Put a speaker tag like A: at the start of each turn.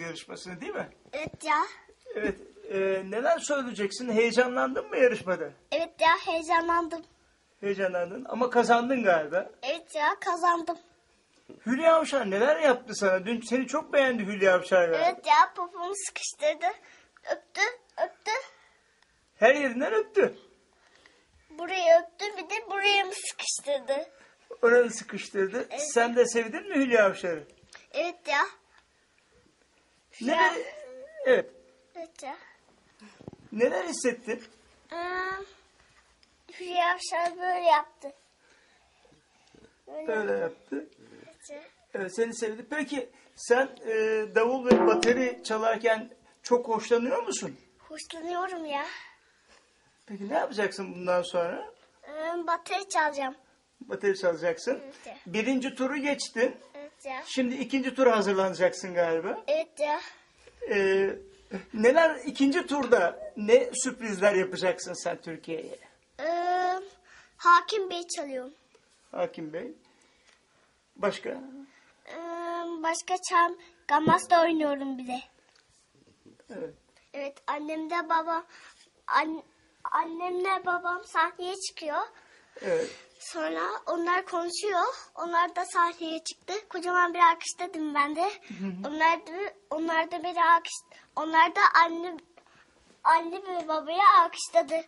A: yarışmasını değil mi?
B: Evet ya.
A: Evet. e, neler söyleyeceksin? Heyecanlandın mı yarışmada?
B: Evet ya heyecanlandım.
A: Heyecanlandın ama kazandın galiba.
B: Evet ya kazandım.
A: Hülya Avşar neler yaptı sana? Dün seni çok beğendi Hülya Avşar galiba.
B: Evet ya popomu sıkıştırdı. Öptü öptü.
A: Her yerinden öptü.
B: Burayı öptü bir de buraya mı sıkıştırdı?
A: Oranı sıkıştırdı.
B: Evet.
A: Sen de sevdin mi Hülya Avşar'ı?
B: Evet ya.
A: Neler, evet.
B: Evet ya.
A: Neler hissettin?
B: Ee, Hülya Avşar böyle yaptı. Böyle
A: Öyle yaptı.
B: yaptı.
A: Evet, seni sevdi. Peki sen e, davul ve bateri çalarken çok hoşlanıyor musun?
B: Hoşlanıyorum ya.
A: Peki ne yapacaksın bundan sonra?
B: Ee, bateri çalacağım.
A: Bateri çalacaksın.
B: Evet.
A: Birinci turu geçtin.
B: Evet ya.
A: Şimdi ikinci tura hazırlanacaksın galiba.
B: Evet ya.
A: Ee, neler ikinci turda ne sürprizler yapacaksın sen Türkiye'ye?
B: Ee, Hakim Bey çalıyorum.
A: Hakim Bey. Başka?
B: Ee, başka çam Gamas'ta oynuyorum bir de.
A: Evet.
B: Evet annem de babam an, annemle babam sahneye çıkıyor.
A: Evet.
B: Sonra onlar konuşuyor. Onlar da sahneye çıktı. Kocaman bir alkışladım ben de. Onlar da onlar da beni alkış onlar da anne anne ve babaya alkışladı.